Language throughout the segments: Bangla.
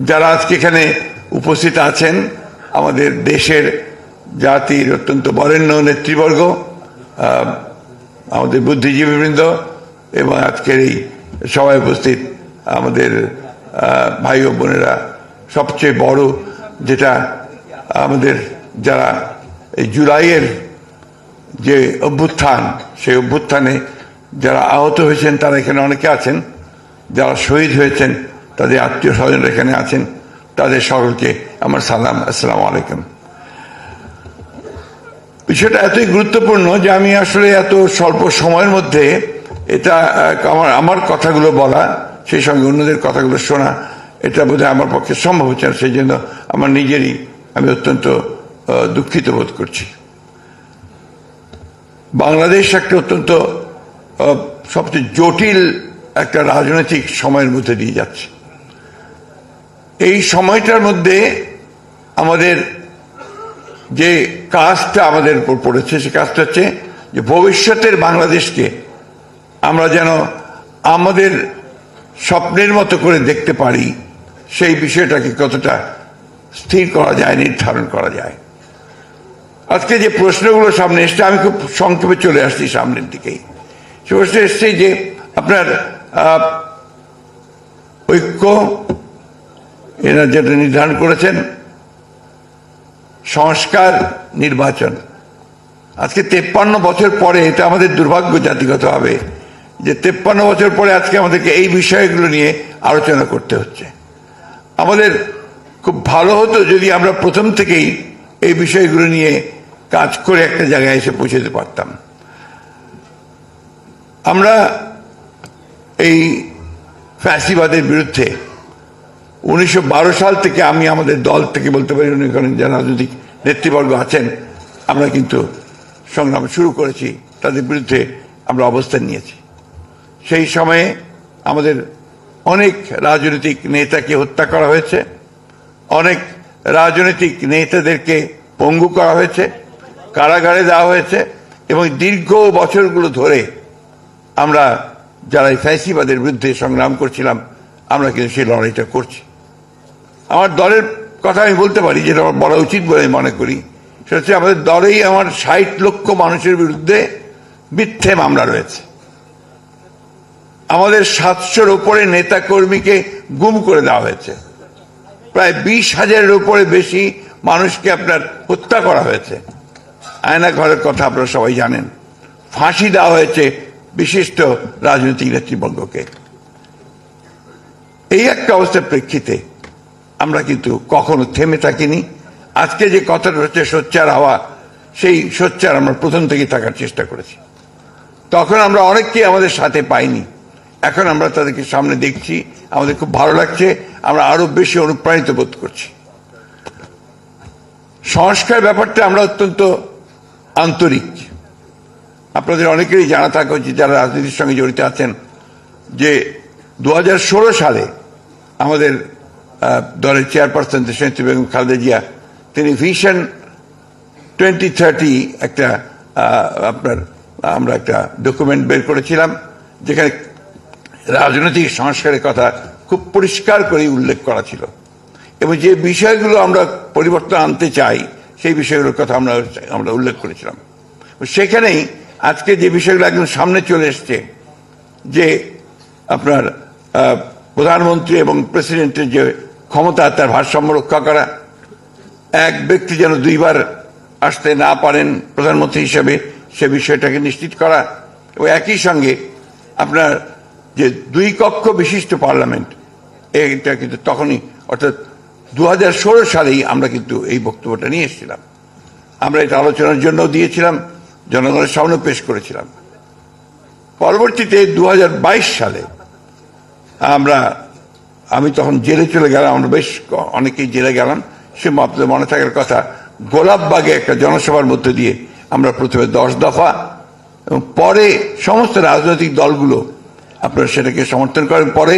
যারা আজকে এখানে উপস্থিত আছেন, আমাদের দেশের জাতির অত্যন্ত বরেণ্য নেতৃবর্গ আমাদের বুদ্ধিজীবীবৃন্দ এবং আজকের এই সবাই উপস্থিত আমাদের ভাই ও বোনেরা। সবচেয়ে বড় যেটা আমাদের যারা এই জুলাইয়ের যে অভ্যুত্থান, সেই অভ্যুত্থানে যারা আহত হয়েছেন, তারা এখানে অনেকে আছেন, যারা শহীদ হয়েছেন তাদের আত্মীয় স্বজন এখানে আছেন, তাদের সকলকে আমার সালাম, আসসালামু আলাইকুম। বিষয়টা এতই গুরুত্বপূর্ণ যে আমি আসলে এত স্বল্প সময়ের মধ্যে এটা, আমার আমার কথাগুলো বলা, সেই সঙ্গে অন্যদের কথাগুলো শোনা, এটা বোধহয় আমার পক্ষে সম্ভব হচ্ছে না, সেই জন্য আমার নিজেরই আমি অত্যন্ত দুঃখিত বোধ করছি। বাংলাদেশ একটা অত্যন্ত সবচেয়ে জটিল একটা রাজনৈতিক সময়ের মধ্যে দিয়ে যাচ্ছে। এই সময়টার মধ্যে আমাদের যে কাজটা আমাদের উপর পড়েছে, সে কাজটা হচ্ছে যে ভবিষ্যতের বাংলাদেশকে আমরা যেন আমাদের স্বপ্নের মতো করে দেখতে পারি, সেই বিষয়টাকে কতটা স্থির করা যায়, নির্ধারণ করা যায়। আজকে যে প্রশ্নগুলো সামনে এসছে, আমি খুব সংক্ষেপে চলে আসছি সামনের দিকেই সে প্রশ্ন এসছে যে আপনার ঐক্য এরা যেটা নির্ধারণ করেছেন, সংস্কার, নির্বাচন। আজকে তেপ্পান্ন বছর পরে এটা আমাদের দুর্ভাগ্য জাতিগতভাবে যে তেপ্পান্ন বছর পরে আজকে আমাদেরকে এই বিষয়গুলো নিয়ে আলোচনা করতে হচ্ছে। আমাদের খুব ভালো হতো যদি আমরা প্রথম থেকেই এই বিষয়গুলো নিয়ে কাজ করে একটা জায়গায় এসে পৌঁছতে পারতাম। আমরা এই ফ্যাসিবাদের বিরুদ্ধে উনিশশো বারো সাল থেকে আমি আমাদের দল থেকে বলতে পারি, উনি ওখানে যে রাজনৈতিক নেতৃবর্গ আছেন, আমরা কিন্তু সংগ্রাম শুরু করেছি, তাদের বিরুদ্ধে আমরা অবস্থান নিয়েছি। সেই সময়ে আমাদের অনেক রাজনৈতিক নেতাকে হত্যা করা হয়েছে, অনেক রাজনৈতিক নেতাদেরকে পঙ্গু করা হয়েছে, কারাগারে দেওয়া হয়েছে, এবং দীর্ঘ বছরগুলো ধরে আমরা যারা ফ্যাসিবাদের বিরুদ্ধে সংগ্রাম করছিলাম, আমরা কিন্তু সেই লড়াইটা করছি। আমার দলের কথা আমি বলতে পারি, যেটা আমার বলা উচিত বলে আমি মনে করি। সেটা হচ্ছে আমাদের দলেই আমার ষাট লক্ষ মানুষের বিরুদ্ধে মিথ্যে মামলা রয়েছে। আমাদের সাতশোর উপরে নেতা কর্মীকে গুম করে দেওয়া হয়েছে। প্রায় বিশ হাজারের উপরে বেশি মানুষকে আপনার হত্যা করা হয়েছে। আয়না ঘরের কথা আপনারা সবাই জানেন। ফাঁসি দেওয়া হয়েছে বিশিষ্ট রাজনৈতিক নেতৃবর্গকে। এই একটা অবস্থার প্রেক্ষিতে আমরা কিন্তু কখনো থেমে থাকিনি। আজকে যে কথাটা হচ্ছে সোচ্চার হওয়া, সেই সোচ্চার আমরা প্রথম থেকে থাকার চেষ্টা করেছি। তখন আমরা অনেককে আমাদের সাথে পাইনি। এখন আমরা তাদেরকে সামনে দেখছি, আমাদের খুব ভালো লাগছে, আমরা আরও বেশি অনুপ্রাণিত বোধ করছি। সংস্কার ব্যাপারটা আমরা অত্যন্ত আন্তরিক। আপনাদের অনেকেরই জানা থাকা উচিত, যারা রাজনীতির সঙ্গে জড়িত আছেন, যে দু হাজার ষোলো সালে আমাদের দলের চেয়ারপারসন দেশনেত্রী বেগম খালেদা জিয়া, তিনি ভিশন টোয়েন্টি থার্টি একটা আপনার, আমরা একটা ডকুমেন্ট বের করেছিলাম, যেখানে রাজনৈতিক সংস্কারের কথা খুব পরিষ্কার করে উল্লেখ করা ছিল। এবং যে বিষয়গুলো আমরা পরিবর্তন আনতে চাই, সেই বিষয়গুলোর কথা আমরা আমরা উল্লেখ করেছিলাম। সেখানেই আজকে যে বিষয়গুলো একদম সামনে চলে এসছে, যে আপনার প্রধানমন্ত্রী এবং প্রেসিডেন্টের যে ক্ষমতা, তার ভারসাম্য রক্ষা করা। এক ব্যক্তি যেন দুইবার আসতে না পারেন প্রধানমন্ত্রী হিসেবে, সে বিষয়টাকে নিশ্চিত করা। এবং একই সঙ্গে আপনার যে দুই কক্ষ বিশিষ্ট পার্লামেন্ট, এটা কিন্তু তখনই, অর্থাৎ দু হাজার ষোলো সালেই আমরা কিন্তু এই বক্তব্যটা নিয়ে এসেছিলাম। আমরা এটা আলোচনার জন্য দিয়েছিলাম, জনগণের সামনে পেশ করেছিলাম। পরবর্তীতে দু হাজার বাইশ সালে আমরা, আমি তখন জেলে চলে গেলাম, আমরা বেশ অনেকেই জেলে গেলাম। সে আপনাদের মনে থাকার কথা গোলাপবাগে একটা জনসভার মধ্যে দিয়ে আমরা প্রথমে দশ দফা এবং পরে সমস্ত রাজনৈতিক দলগুলো, আপনারা সেটাকে সমর্থন করেন, পরে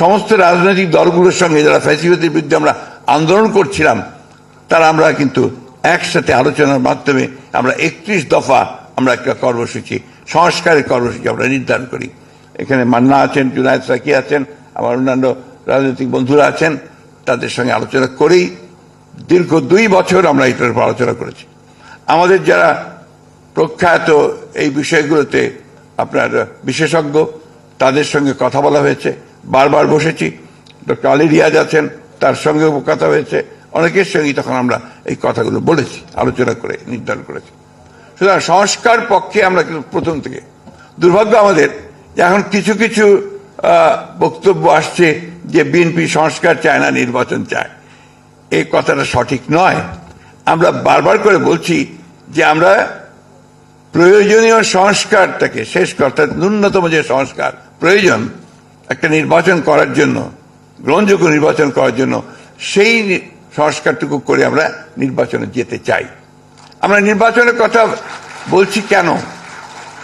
সমস্ত রাজনৈতিক দলগুলোর সঙ্গে যারা ফ্যাসিলিটির বিরুদ্ধে আমরা আন্দোলন করছিলাম, তারা আমরা কিন্তু একসাথে আলোচনার মাধ্যমে আমরা একত্রিশ দফা আমরা একটা কর্মসূচি, সংস্কারের কর্মসূচি আমরা নির্ধারণ করি। এখানে মান্না আছেন, জুনায়দ সাকি আছেন, আমার অন্যান্য রাজনৈতিক বন্ধুরা আছেন, তাদের সঙ্গে আলোচনা করেই দীর্ঘ দুই বছর আমরা এটার উপর আলোচনা করেছি। আমাদের যারা প্রখ্যাত এই বিষয়গুলোতে আপনার বিশেষজ্ঞ, তাদের সঙ্গে কথা বলা হয়েছে, বারবার বসেছি। ডক্টর আলী রিয়াজ আছেন, তার সঙ্গেও কথা হয়েছে। অনেকের সঙ্গেই তখন আমরা এই কথাগুলো বলেছি, আলোচনা করে, নির্ধারণ করেছি। সুতরাং সংস্কার পক্ষে আমরা কিন্তু প্রথম থেকে। দুর্ভাগ্য আমাদের এখন কিছু কিছু বক্তব্য আসছে যে বিএনপি সংস্কার চায় না, নির্বাচন চায়। এই কথাটা সঠিক নয়। আমরা বারবার করে বলছি যে আমরা প্রয়োজনীয় সংস্কারটাকে, শেষ করতে ন্যূনতম যে সংস্কার প্রয়োজন, একটা নির্বাচন করার জন্য, গ্রহণযোগ্য নির্বাচন করার জন্য, সেই সংস্কারটুকু করে আমরা নির্বাচনে যেতে চাই। আমরা নির্বাচনের কথা বলছি কেন?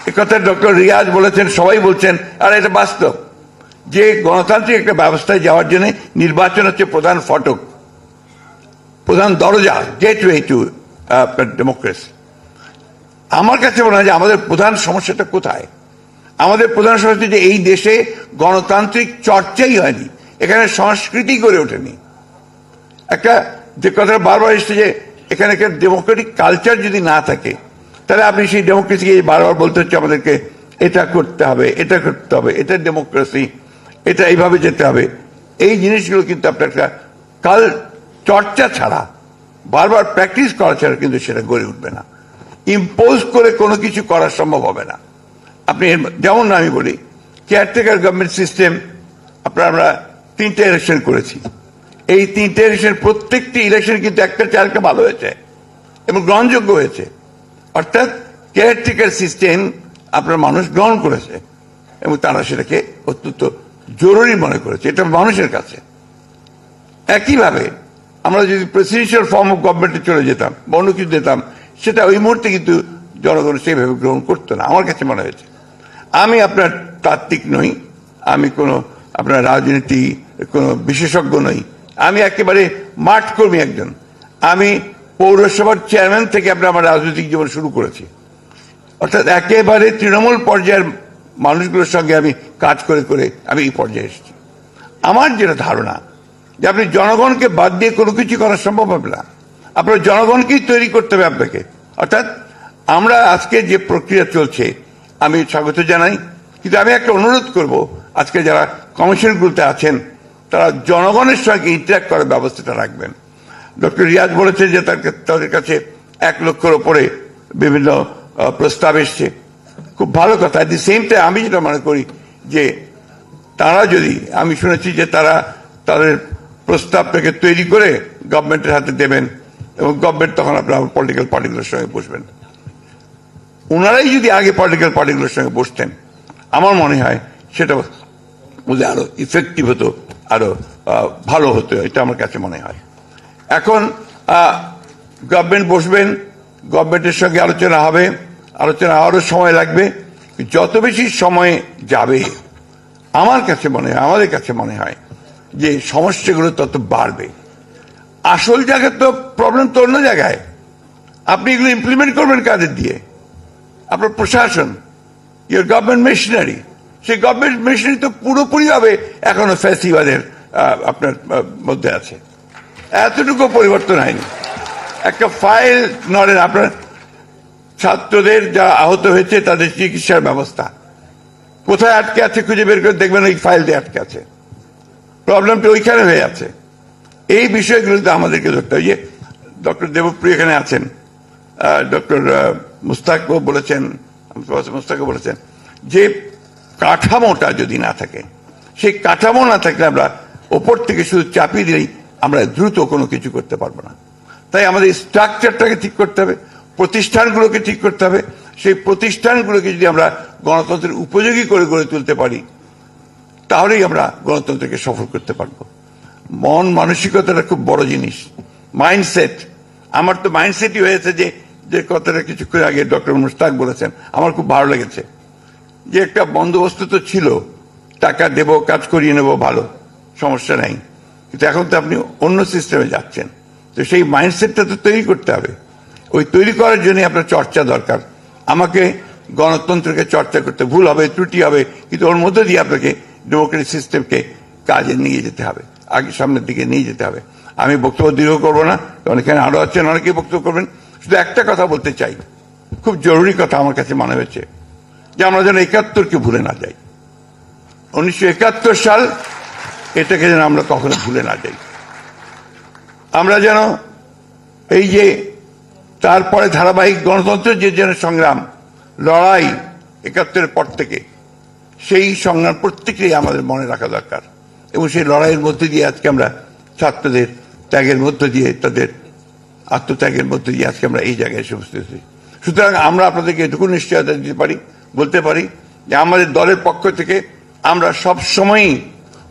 এ কথা ডক্টর রিয়াজ বলেছেন, সবাই বলছেন, আর এটা বাস্তব। যে গণতান্ত্রিক একটা ব্যবস্থায় যাওয়ার জন্য নির্বাচন হচ্ছে প্রধান ফটক, প্রধান দরজা গেটওয়ে টু ডেমোক্রেসি আমার কাছে মনে হয় যে আমাদের প্রধান সমস্যাটা কোথায়? আমাদের প্রধান সমস্যা যে এই দেশে গণতান্ত্রিক চর্চাই হয়নি, এখানে সংস্কৃতি গড়ে ওঠেনি। একটা যে কথাটা বারবার এসছে যে এখানে একটা ডেমোক্রেটিক কালচার যদি না থাকে তাহলে আপনি সেই ডেমোক্রেসিকে বারবার বলতে হচ্ছে আমাদেরকে, এটা করতে হবে, এটা করতে হবে, এটা ডেমোক্রেসি এটা এইভাবে যেতে হবে। এই জিনিসগুলো কিন্তু আপনার একটা কাল চর্চা ছাড়া, বারবার প্র্যাকটিস করা ছাড়া কিন্তু সেটা গড়ে উঠবে না। ইম্পোজ করে কোনো কিছু করা সম্ভব হবে না। আপনি যেমন আমি বলি কেয়ারটেকার গভর্নমেন্ট সিস্টেম আপনার আমরা তিনটে ইলেকশন করেছি। এই তিনটে ইলেকশন প্রত্যেকটি ইলেকশন কিন্তু একটা চারটা ভালো হয়েছে এবং গ্রহণযোগ্য হয়েছে। অর্থাৎ কেয়ারটেকার সিস্টেম আপনার মানুষ গ্রহণ করেছে এবং তারা সেটাকে অত্যন্ত জরুরি মনে করেছে। এটা মানুষের কাছে। একইভাবে আমরা যদি প্রেসিডেন্সিয়াল ফর্ম অফ গভর্নমেন্টে চলে যেতাম, বা অন্য কিছু যেতাম সেটা ওই মুহূর্তে কিন্তু জনগণ সেইভাবে গ্রহণ করতো না, আমার কাছে মনে হয়েছে। আমি আপনার তাত্ত্বিক নই, আমি কোনো আপনার রাজনীতি, কোনো বিশেষজ্ঞ নই। আমি একেবারে মাঠ কর্মী একজন। আমি পৌরসভার চেয়ারম্যান থেকে আপনার আমার রাজনৈতিক জীবন শুরু করেছি। অর্থাৎ একেবারে তৃণমূল পর্যায়ের মানুষগুলোর সঙ্গে আমি কাজ করে করে আমি এই পর্যায়ে এসেছি। আমার যেটা ধারণা যে আপনি জনগণকে বাদ দিয়ে কোনো কিছু করা সম্ভব হবে না। আপনার জনগণকেই তৈরি করতে হবে আপনাকে। অর্থাৎ আমরা আজকে যে প্রক্রিয়া চলছে, আমি স্বাগত জানাই, কিন্তু আমি একটা অনুরোধ করব, আজকে যারা কমিশনগুলোতে আছেন, তারা জনগণের সঙ্গে ইন্টারাক্ট করার ব্যবস্থাটা রাখবেন। ডক্টর রিয়াজ বলেছে যে তাদের কাছে এক লক্ষের ওপরে বিভিন্ন প্রস্তাব এসছে। খুব ভালো কথা। দি সেম টাইম আমি যেটা মনে করি যে তারা যদি, আমি শুনেছি যে তারা তাদের প্রস্তাবটাকে তৈরি করে গভর্নমেন্টের হাতে দেবেন এবং গভর্নমেন্ট তখন আপনার পলিটিক্যাল পার্টিগুলোর সঙ্গে বসবেন। ওনারাই যদি আগে পলিটিক্যাল পার্টিগুলোর সঙ্গে বসতেন, আমার মনে হয় সেটা আরও ইফেক্টিভ হতো, আরও ভালো হতো, এটা আমার কাছে মনে হয়। এখন গভর্নমেন্ট বসবেন গভর্নমেন্টের সঙ্গে আলোচনা হবে, আলোচনা আরও সময় লাগবে, যত বেশি সময় যাবে, আমার কাছে মনে হয়, আমাদের কাছে মনে হয়, যে সমস্যাগুলো তত বাড়বে। আসল জায়গায় তো প্রবলেম তো অন্য জায়গায়। আপনি এগুলো ইমপ্লিমেন্ট করবেন কাদের দিয়ে? আপনার প্রশাসন ইউর গভর্নমেন্ট মেশিনারি সেই গভর্নমেন্ট মেশিনারি তো পুরোপুরিভাবে এখনও ফ্যাসিবাদের আপনার মধ্যে আছে। এতটুকু পরিবর্তন হয়নি। একটা ফাইল নড়েন আপনার ছাত্রদের যা আহত হয়েছে, তাদের চিকিৎসার ব্যবস্থা। কোথায় আটকে আছে খুঁজে বের করে দেখবেন ওই ফাইল দিয়ে আটকে আছে। প্রবলেমটা ওইখানে হয়ে আছে। এই বিষয়গুলোতে আমাদেরকে ধরতে হবে। ডক্টর দেবপ্রিয় এখানে আছেন। ডক্টর মুস্তাকও বলেছেন মুস্তাকও বলেছেন যে কাঠামোটা যদি না থাকে, সেই কাঠামো না থাকলে আমরা ওপর থেকে শুধু চাপিয়ে দিলেই আমরা দ্রুত কোনো কিছু করতে পারব না। তাই আমাদের স্ট্রাকচারটাকে ঠিক করতে হবে, প্রতিষ্ঠানগুলোকে ঠিক করতে হবে। সেই প্রতিষ্ঠানগুলোকে যদি আমরা গণতন্ত্রের উপযোগী করে গড়ে তুলতে পারি, তাহলেই আমরা গণতন্ত্রকে সফল করতে পারব। মন মানসিকতাটা খুব বড় জিনিস। মাইন্ডসেট আমার তো মাইন্ডসেটই হয়েছে যে যে কথাটা কিছুক্ষণ আগে ডক্টর মুস্তাক বলেছেন, আমার খুব ভালো লেগেছে। যে একটা বন্দোবস্ত তো ছিল, টাকা দেব, কাজ করিয়ে নেব, ভালো, সমস্যা নাই। কিন্তু এখন তো আপনি অন্য সিস্টেমে যাচ্ছেন। তো সেই মাইন্ডসেটটা তো তৈরি করতে হবে। ওই তৈরি করার জন্য আপনার চর্চা দরকার। আমাকে গণতন্ত্রকে চর্চা করতে ভুল হবে, ত্রুটি হবে, কিন্তু ওর মধ্যে দিয়ে আপনাকে ডেমোক্রেটিক সিস্টেমকে কাজে নিয়ে যেতে হবে। আগে সামনের দিকে নিয়ে যেতে হবে। আমি বক্তব্য দীর্ঘ করব না, কারণ এখানে আরও আছেন, অনেকেই বক্তব্য করবেন। শুধু একটা কথা বলতে চাই। খুব জরুরি কথা আমার কাছে মনে হয়েছে যে আমরা যেন একাত্তরকে ভুলে না যাই। উনিশশো একাত্তর সাল এটাকে যেন আমরা কখনো ভুলে না যাই। আমরা যেন এই যে তারপরে ধারাবাহিক গণতন্ত্রের যে যেন সংগ্রাম, লড়াই একাত্তরের পর থেকে, সেই সংগ্রাম প্রত্যেকেই আমাদের মনে রাখা দরকার। এবং সেই লড়াইয়ের মধ্যে দিয়ে আজকে আমরা ছাত্রদের ত্যাগের মধ্য দিয়ে, তাদের আত্মত্যাগের মধ্যে দিয়ে আজকে আমরা এই জায়গায় এসে হয়েছি। সুতরাং আমরা আপনাদেরকে এটুকু নিশ্চয়তা দিতে পারি, বলতে পারি যে আমাদের দলের পক্ষ থেকে আমরা সব সময়ই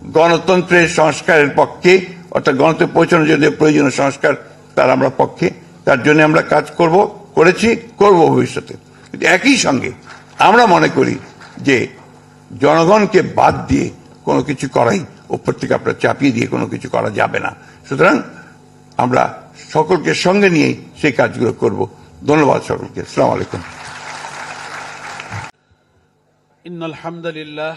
গণতন্ত্রের সংস্কারের পক্ষে, অর্থাৎ গণতন্ত্রে পৌঁছানোর জন্য প্রয়োজনীয় সংস্কার, তার আমরা পক্ষে। তার জন্য আমরা কাজ করব, করেছি, করব ভবিষ্যতে। কিন্তু একই সঙ্গে আমরা মনে করি যে জনগণকে বাদ দিয়ে কোনো কিছু করাই ওপর থেকে আপনার চাপিয়ে দিয়ে কোনো কিছু করা যাবে না। সুতরাং আমরা সকলকে সঙ্গে নিয়েই সেই কাজগুলো করব। ধন্যবাদ সকলকে। আসসালামু আলাইকুম। ইন আলহামদুলিল্লাহ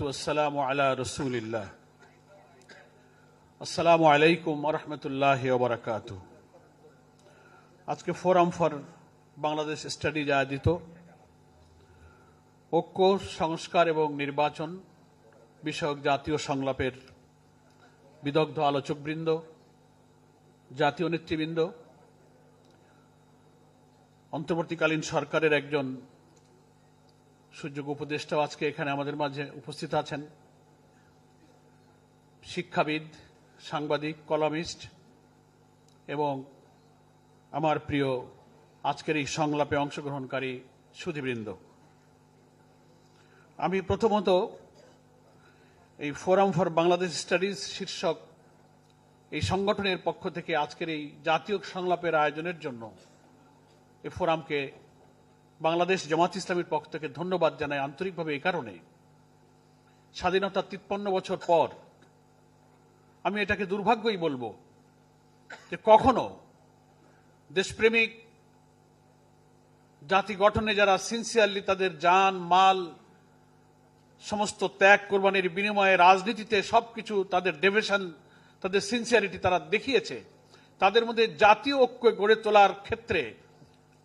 والسلام على رسول الله আসসালামু আলাইকুম রহমতুল্লাহ ওবরাকাত আজকে ফোরাম ফর বাংলাদেশ স্টাডিজ আয়োজিত ঐক্য সংস্কার এবং নির্বাচন বিষয়ক জাতীয় সংলাপের বিদগ্ধ আলোচকবৃন্দ জাতীয় নেতৃবৃন্দ অন্তর্বর্তীকালীন সরকারের একজন সুযোগ উপদেষ্টাও আজকে এখানে আমাদের মাঝে উপস্থিত আছেন। শিক্ষাবিদ, সাংবাদিক, কলামিস্ট এবং আমার প্রিয় আজকের এই সংলাপে অংশগ্রহণকারী সুধীবৃন্দ। আমি প্রথমত এই ফোরাম ফর বাংলাদেশ স্টাডিজ শীর্ষক এই সংগঠনের পক্ষ থেকে আজকের এই জাতীয় সংলাপের আয়োজনের জন্য এই ফোরামকে বাংলাদেশ জামাত ইসলামের পক্ষ থেকে ধন্যবাদ জানায় আন্তরিকভাবে এই কারণে। স্বাধীনতার তিপ্পান্ন বছর পর আমি এটাকে দুর্ভাগ্যই বলব যে কখনো দেশপ্রেমিক জাতি গঠনে যারা সিনসিয়ারলি তাদের যান মাল, সমস্ত ত্যাগ, কোরবানির বিনিময়ে রাজনীতিতে সবকিছু তাদের ডেভেশন তাদের সিনসিয়ারিটি তারা দেখিয়েছে। তাদের মধ্যে জাতীয় ঐক্য গড়ে তোলার ক্ষেত্রে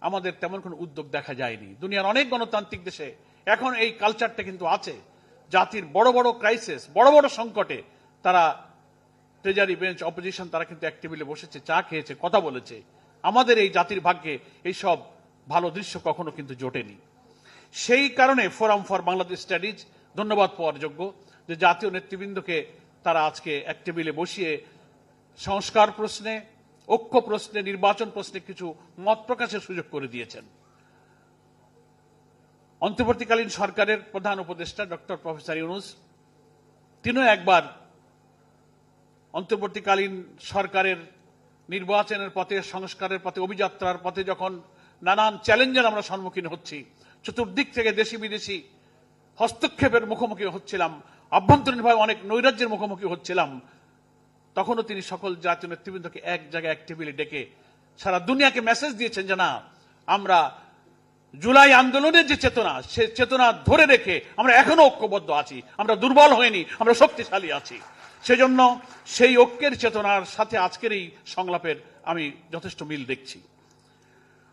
আমাদের তেমন কোনো উদ্যোগ দেখা যায়নি। দুনিয়ার অনেক গণতান্ত্রিক দেশে এখন এই কালচারটা কিন্তু আছে। জাতির বড় বড় ক্রাইসিস বড় বড় সংকটে তারা ট্রেজারি বেঞ্চ অপোজিশন তারা কিন্তু এক টেবিলে বসেছে, চা খেয়েছে, কথা বলেছে। আমাদের এই জাতির ভাগ্যে এইসব ভালো দৃশ্য কখনো কিন্তু জোটেনি। সেই কারণে ফোরাম ফর বাংলাদেশ স্টাডিজ ধন্যবাদ পাওয়ার যোগ্য যে জাতীয় নেতৃবৃন্দকে তারা আজকে এক টেবিলে বসিয়ে সংস্কার প্রশ্নে ঐক্য প্রশ্নে, নির্বাচন প্রশ্নে কিছু মত প্রকাশের সুযোগ করে দিয়েছেন। অন্তর্বর্তীকালীন সরকারের প্রধান উপদেষ্টা ডক্টর প্রফেসর ইউনুস, তিনিও একবার অন্তর্বর্তীকালীন সরকারের নির্বাচনের পথে, সংস্কারের পথে, অভিযাত্রার পথে যখন নানান চ্যালেঞ্জের আমরা সম্মুখীন হচ্ছি, চতুর্দিক থেকে দেশি বিদেশি হস্তক্ষেপের মুখোমুখি হচ্ছিলাম, আভ্যন্তরীণভাবে অনেক নৈরাজ্যের মুখোমুখি হচ্ছিলাম তখনও তিনি সকল জাতীয় নেতৃবৃন্দকে এক জায়গায় এক টেবিলে ডেকে সারা দুনিয়াকে মেসেজ দিয়েছেন যে না আমরা জুলাই আন্দোলনের যে চেতনা, সে চেতনা ধরে রেখে আমরা এখনও ঐক্যবদ্ধ আছি, আমরা দুর্বল হয়নি আমরা শক্তিশালী আছি। সেজন্য সেই ঐক্যের চেতনার সাথে আজকের এই সংলাপের আমি যথেষ্ট মিল দেখছি।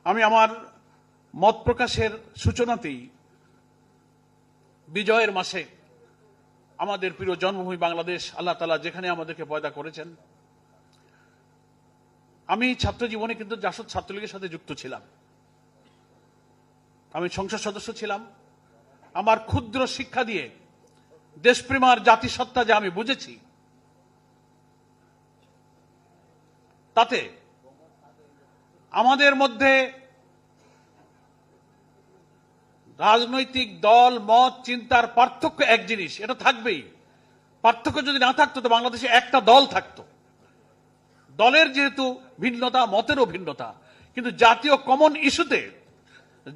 আমি আমার মত প্রকাশের সূচনাতেই বিজয়ের মাসে আমাদের প্রিয় জন্মভূমি বাংলাদেশ, আল্লাহ তালা যেখানে আমাদেরকে পয়দা করেছেন। আমি ছাত্র জীবনে কিন্তু জাসদ ছাত্রলীগের সাথে যুক্ত ছিলাম। আমি সংসদ সদস্য ছিলাম। আমার ক্ষুদ্র শিক্ষা দিয়ে দেশপ্রেমার জাতিসত্তা যা আমি বুঝেছি, তাতে আমাদের মধ্যে রাজনৈতিক দল, মত, চিন্তার পার্থক্য এক জিনিস, এটা থাকবেই। পার্থক্য যদি না থাকতো, তো বাংলাদেশে একটা দল থাকতো। দলের যেহেতু ভিন্নতা, মতেরও ভিন্নতা, কিন্তু জাতীয় কমন ইস্যুতে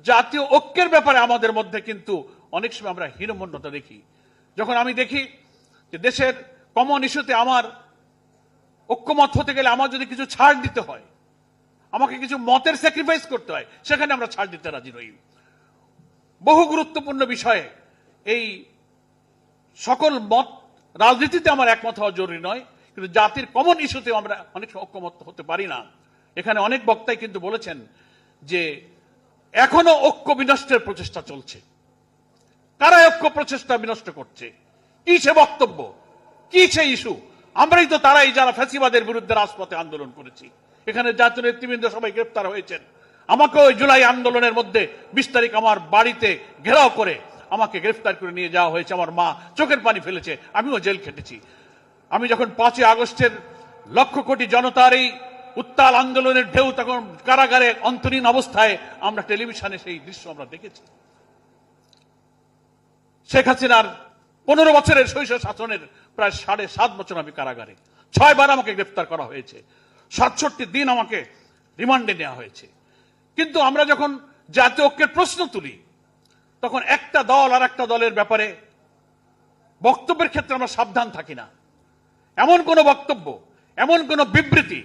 জাতীয় ঐক্যের ব্যাপারে আমাদের মধ্যে কিন্তু অনেক সময় আমরা হীনমন্যতা দেখি। যখন আমি দেখি যে দেশের কমন ইস্যুতে আমার ঐক্যমত হতে গেলে আমার যদি কিছু ছাড় দিতে হয়, আমাকে কিছু মতের স্যাক্রিফাইস করতে হয়, সেখানে আমরা ছাড় দিতে রাজি রই বহু গুরুত্বপূর্ণ বিষয়ে এই সকল মত রাজনীতিতে আমার একমত হওয়া জরুরি নয়, কিন্তু জাতির কমন ইস্যুতে আমরা অনেক ঐক্যমত হতে পারি না। এখানে অনেক বক্তাই কিন্তু বলেছেন যে এখনও ঐক্য বিনষ্টের প্রচেষ্টা চলছে। কারা ঐক্য প্রচেষ্টা বিনষ্ট করছে? কি সে বক্তব্য? কি সে ইস্যু? আমরাই তো তারাই যারা ফ্যাসিবাদের বিরুদ্ধে রাজপথে আন্দোলন করেছি। এখানে জাতীয় নেতৃবৃন্দ সবাই গ্রেপ্তার হয়েছেন। আমাকে ওই জুলাই আন্দোলনের মধ্যে বিশ তারিখ আমার বাড়িতে ঘেরাও করে আমাকে গ্রেফতার করে নিয়ে যাওয়া হয়েছে। আমার মা চোখের পানি ফেলেছে, আমিও জেল খেটেছি। আমি যখন পাঁচই আগস্টের লক্ষ কোটি জনতার এই উত্তাল আন্দোলনের ঢেউ তখন কারাগারে অন্তরীণ অবস্থায় আমরা টেলিভিশনে সেই দৃশ্য আমরা দেখেছি। শেখ হাসিনার পনেরো বছরের শৈশব শাসনের প্রায় সাড়ে সাত বছর আমি কারাগারে। ছয়বার আমাকে গ্রেফতার করা হয়েছে। সাতষট্টি দিন আমাকে রিমান্ডে নেওয়া হয়েছে। কিন্তু আমরা যখন জাতীয় ঐক্যের প্রশ্ন তুলি, তখন একটা দল আর একটা দলের ব্যাপারে বক্তব্যের ক্ষেত্রে আমরা সাবধান থাকি না। এমন কোন বক্তব্য, এমন কোন বিবৃতি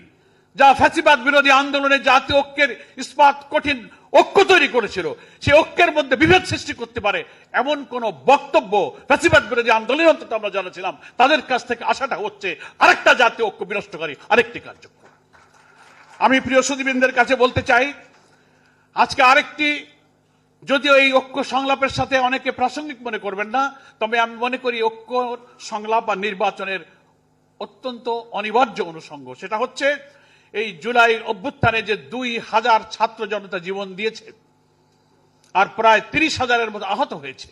যা ফ্যাসিবাদ বিরোধী আন্দোলনে জাতীয় ঐক্যের ইস্পাত কঠিন ঐক্য তৈরি করেছিল, সেই ঐক্যের মধ্যে বিভেদ সৃষ্টি করতে পারে, এমন কোন বক্তব্য ফ্যাসিবাদ বিরোধী আন্দোলনের অন্তত আমরা জানাছিলাম। তাদের কাছ থেকে আশাটা হচ্ছে আরেকটা জাতীয় ঐক্য বিনষ্টকারী আরেকটি কার্যক্রম। আমি প্রিয় সুদীবৃন্দের কাছে বলতে চাই আজকে আরেকটি, যদিও এই ঐক্য সংলাপের সাথে অনেকে প্রাসঙ্গিক মনে করবেন না, তবে আমি মনে করি ঐক্য সংলাপ বা নির্বাচনের অত্যন্ত অনিবার্য অনুষঙ্গ। সেটা হচ্ছে, এই জুলাই অভ্যুত্থানে যে দুই হাজার ছাত্র জনতা জীবন দিয়েছে, আর প্রায় তিরিশ হাজারের মতো আহত হয়েছে।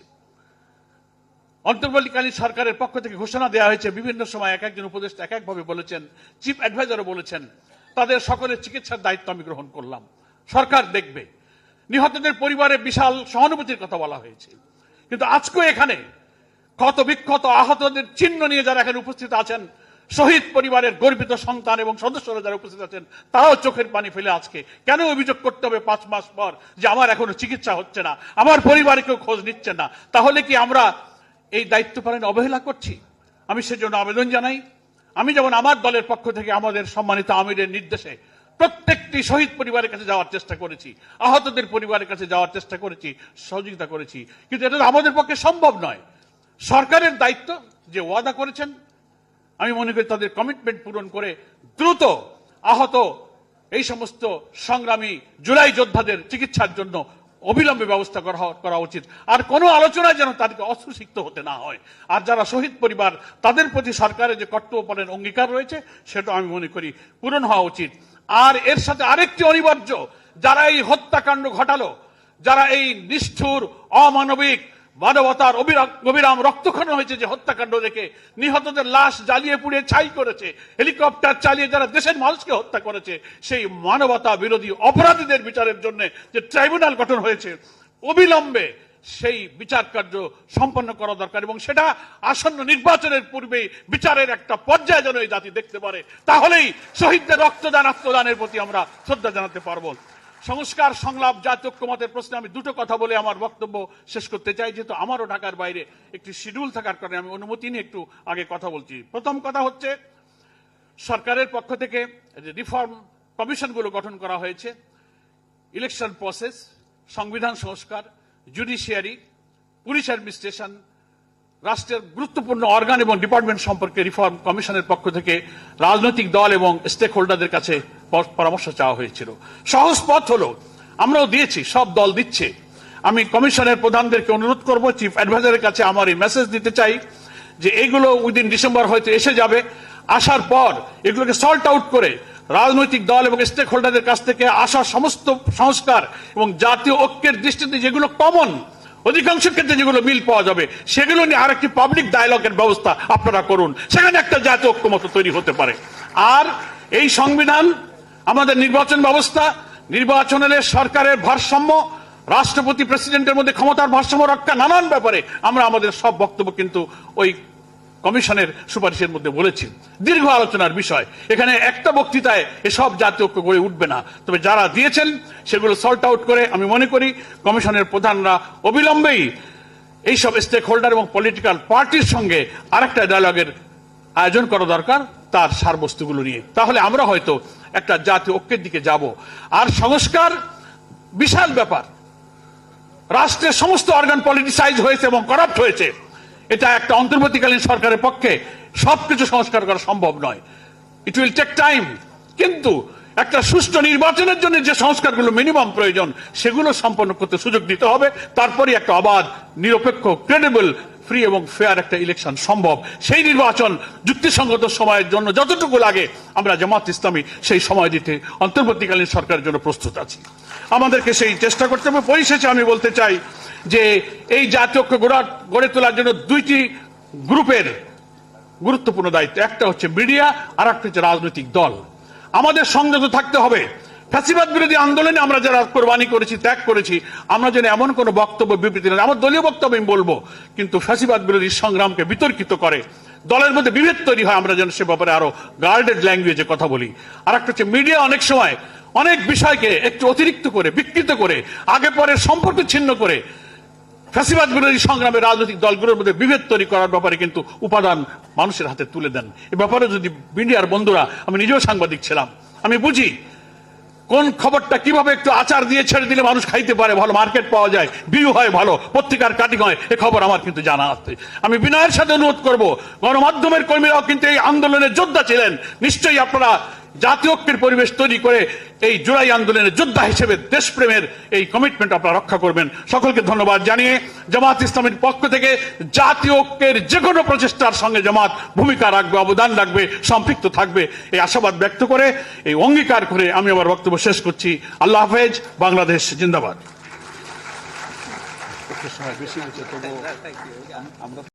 অন্তর্বর্তীকালীন সরকারের পক্ষ থেকে ঘোষণা দেওয়া হয়েছে, বিভিন্ন সময় এক একজন উপদেষ্টা এক একভাবে বলেছেন, চিফ অ্যাডভাইজারও বলেছেন, তাদের সকলের চিকিৎসার দায়িত্ব আমি গ্রহণ করলাম। সরকার দেখবে। নিহতদের পরিবারে বিশাল সহানুভূতির কথা বলা হয়েছে। কিন্তু আজকে এখানে ক্ষত বিক্ষত আহতদের চিহ্ন নিয়ে যারা এখানে উপস্থিত আছেন, শহীদ পরিবারের গর্বিত সন্তান এবং সদস্যরা যারা উপস্থিত আছেন, তারাও চোখের পানি ফেলে আজকে কেন অভিযোগ করতে হবে পাঁচ মাস পর যে আমার এখনও চিকিৎসা হচ্ছে না, আমার পরিবারে কেউ খোঁজ নিচ্ছে না? তাহলে কি আমরা এই দায়িত্ব পালনে অবহেলা করছি? আমি সেজন্য আবেদন জানাই, আমি যেমন আমার দলের পক্ষ থেকে আমাদের সম্মানিত আমিরের নির্দেশে প্রত্যেকটি শহীদ পরিবারের কাছে যাওয়ার চেষ্টা করেছি, আহতদের পরিবারের কাছে যাওয়ার চেষ্টা করেছি, সহযোগিতা করেছি, কিন্তু এটা আমাদের পক্ষে সম্ভব নয়। সরকারের দায়িত্ব যে ওয়াদা করেছেন, আমি মনে করি তাদের কমিটমেন্ট পূরণ করে দ্রুত আহত এই সমস্ত সংগ্রামী জুলাই যোদ্ধাদের চিকিৎসার জন্য অবিলম্বে ব্যবস্থা করা উচিত। আর কোনো আলোচনায় যেন তাদেরকে অস্ত্রসিক্ত হতে না হয়। আর যারা শহীদ পরিবার, তাদের প্রতি সরকারের যে কর্তব্য পালনের অঙ্গীকার রয়েছে, সেটা আমি মনে করি পূরণ হওয়া উচিত। আর এর সাথে আরেকটি অনিবার্য, যারা এই হত্যাকাণ্ড ঘটালো, যারা এই নিষ্ঠুর, অমানবিক, মানবতার অবিরা- অবিরাম রক্তক্ষরণ হয়েছে যে হত্যাকাণ্ড দেখে, নিহতদের লাশ জ্বালিয়ে পুড়িয়ে ছাই করেছে, হেলিকপ্টার চালিয়ে যারা দেশের মানুষকে হত্যা করেছে, সেই মানবতা বিরোধী অপরাধীদের বিচারের জন্য যে ট্রাইব্যুনাল গঠন হয়েছে, অবিলম্বে সেই বিচার কার্য সম্পন্ন করা দরকার এবং সেটা আসন্ন নির্বাচনের পূর্বে বিচারের একটা পর্যায়ে যেন এই জাতি দেখতে পারে, তাহলেই শহীদদের রক্তদান, আত্মদানের প্রতি আমরা শ্রদ্ধা জানাতে পারব। সংস্কার, সংলাপ জাতীয় প্রশ্নে আমি দুটো কথা বলে আমার বক্তব্য শেষ করতে চাই, যেহেতু আমারও ঢাকার বাইরে একটি শিডিউল থাকার কারণে আমি অনুমতি নিয়ে একটু আগে কথা বলছি। প্রথম কথা হচ্ছে, সরকারের পক্ষ থেকে যে রিফর্ম কমিশনগুলো গঠন করা হয়েছে, ইলেকশন প্রসেস, সংবিধান সংস্কার জুডিশিয়ারি পুলিশ অ্যাডমিনিস্ট্রেশন রাষ্ট্রের গুরুত্বপূর্ণ অর্গান এবং ডিপার্টমেন্ট সম্পর্কে রিফর্ম কমিশনের পক্ষ থেকে রাজনৈতিক দল এবং স্টেক হোল্ডারদের কাছে পরামর্শ চাওয়া হয়েছিল। সহজ পথ হলো, আমরাও দিয়েছি, সব দল দিচ্ছে। আমি কমিশনের প্রধানদেরকে অনুরোধ করব চিফ অ্যাডভাইজারের কাছে আমার এই মেসেজ দিতে চাই যে এগুলো উইদিন ডিসেম্বর হয়তো এসে যাবে। আসার পর এগুলোকে সল্ট আউট করে রাজনৈতিক দল এবং স্টেক হোল্ডারদের কাছ থেকে আসা সমস্ত সংস্কার এবং জাতীয় ঐক্যের দৃষ্টিতে যেগুলো কমন অধিকাংশ ক্ষেত্রে যেগুলো মিল পাওয়া যাবে, সেগুলো নিয়ে আরেকটি পাবলিক ডায়ালগের ব্যবস্থা আপনারা করুন। সেখানে একটা জাতীয় ঐক্যমত তৈরি হতে পারে। আর এই সংবিধান, আমাদের নির্বাচন ব্যবস্থা, নির্বাচনের সরকারের ভারসাম্য, রাষ্ট্রপতি প্রেসিডেন্টের মধ্যে ক্ষমতার ভারসাম্য রক্ষা নানান ব্যাপারে আমরা আমাদের সব বক্তব্য কিন্তু ওই কমিশনের সুপারিশের মধ্যে বলেছি দীর্ঘ আলোচনার বিষয়। এখানে একটা বক্তৃতায় এসব জাতীয় ঐক্য গড়ে উঠবে না। তবে যারা দিয়েছেন, সেগুলো সল্ট আউট করে আমি মনে করি কমিশনের প্রধানরা অবিলম্বেই এইসব স্টেক হোল্ডার এবং পলিটিক্যাল পার্টির সঙ্গে আরেকটা ডায়ালগের আয়োজন করা দরকার তার সারবস্তুগুলো নিয়ে। তাহলে আমরা হয়তো একটা জাতীয় ঐক্যের দিকে যাব। আর সংস্কার বিশাল ব্যাপার। রাষ্ট্রের সমস্ত অর্গান পলিটিসাইজ হয়েছে এবং করাপ্ট হয়েছে। এটা একটা অন্তর্বর্তীকালীন সরকারের পক্ষে সবকিছু সংস্কার করা সম্ভব নয়। ইট উইল টেক টাইম কিন্তু একটা সুষ্ঠু নির্বাচনের জন্য যে সংস্কারগুলো মিনিমাম প্রয়োজন, সেগুলো সম্পন্ন করতে সুযোগ দিতে হবে। তারপরে একটা অবাধ, নিরপেক্ষ ক্রেডিবল ফ্রি এবং ফেয়ার একটা ইলেকশন সম্ভব। সেই নির্বাচন যুক্তিসঙ্গত সময়ের জন্য যতটুকু লাগে, আমরা জামাত ইসলামী সেই সময় দিতে অন্তর্বর্তীকালীন সরকারের জন্য প্রস্তুত আছি। আমাদেরকে সেই চেষ্টা করতে হবে। পরিশেষে আমি বলতে চাই যে এই জাতীয় গড়া- গড়ে তোলার জন্য দুইটি গ্রুপের গুরুত্বপূর্ণ দায়িত্ব। একটা হচ্ছে মিডিয়া আর একটা হচ্ছে রাজনৈতিক দল। আমাদের সংযত থাকতে হবে। ফ্যাসিবাদ বিরোধী আন্দোলনে আমরা যারা কোরবানি করেছি, ত্যাগ করেছি, আমরা যেন এমন কোন বক্তব্য বিবৃতি না আমার দলীয় বক্তব্য আমি বলব, কিন্তু ফ্যাসিবাদ বিরোধী সংগ্রামকে বিতর্কিত করে, দলের মধ্যে বিভেদ তৈরি হয়, আমরা যেন সে ব্যাপারে আরও গার্ডেড ল্যাঙ্গুয়েজে কথা বলি। আর একটা হচ্ছে মিডিয়া অনেক সময় অনেক বিষয়কে একটু অতিরিক্ত করে, বিকৃত করে, আগে পরে সম্পর্ক ছিন্ন করে ফ্যাসিবাদ বিরোধী সংগ্রামে রাজনৈতিক দলগুলোর মধ্যে বিভেদ তৈরি করার ব্যাপারে কিন্তু উপাদান মানুষের হাতে তুলে দেন। এ ব্যাপারে যদি মিডিয়ার বন্ধুরা, আমি নিজেও সাংবাদিক ছিলাম। আমি বুঝি কোন খবরটা কীভাবে একটু আচার দিয়ে ছেড়ে দিলে মানুষ খাইতে পারে, ভালো মার্কেট পাওয়া যায় ভিউ হয় ভালো, পত্রিকার কাটিং হয়, এ খবর আমার কিন্তু জানা আছে। আমি বিনয়ের সাথে অনুরোধ করব, গণমাধ্যমের কর্মীরাও কিন্তু এই আন্দোলনের যোদ্ধা ছিলেন। নিশ্চয়ই আপনারা জাতীয় ঐক্যের পরিবেশ তৈরি করে এই জুলাই আন্দোলনের যোদ্ধা হিসেবে দেশপ্রেমের এই কমিটমেন্ট আপনারা রক্ষা করবেন। সকলকে ধন্যবাদ জানিয়ে জামাত ইসলামের পক্ষ থেকে জাতীয় ঐক্যের যে কোনো প্রচেষ্টার সঙ্গে জামাত ভূমিকা রাখবে, অবদান রাখবে, সম্পৃক্ত থাকবে, এই আশাবাদ ব্যক্ত করে, এই অঙ্গীকার করে আমি আমার বক্তব্য শেষ করছি। আল্লাহ হাফেজ, বাংলাদেশ জিন্দাবাদ।